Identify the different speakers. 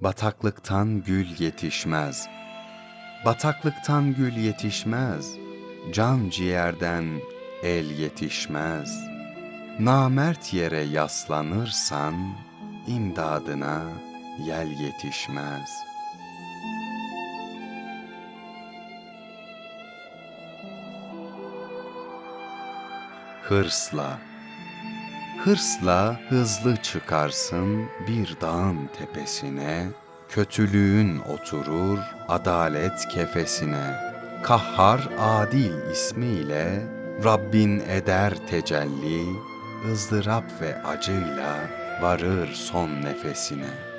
Speaker 1: Bataklıktan gül yetişmez. Bataklıktan gül yetişmez. Can ciğerden el yetişmez. Namert yere yaslanırsan imdadına yel yetişmez. Hırsla Hırsla hızlı çıkarsın bir dağın tepesine, kötülüğün oturur adalet kefesine. Kahhar adil ismiyle Rabbin eder tecelli, ızdırap ve acıyla varır son nefesine.''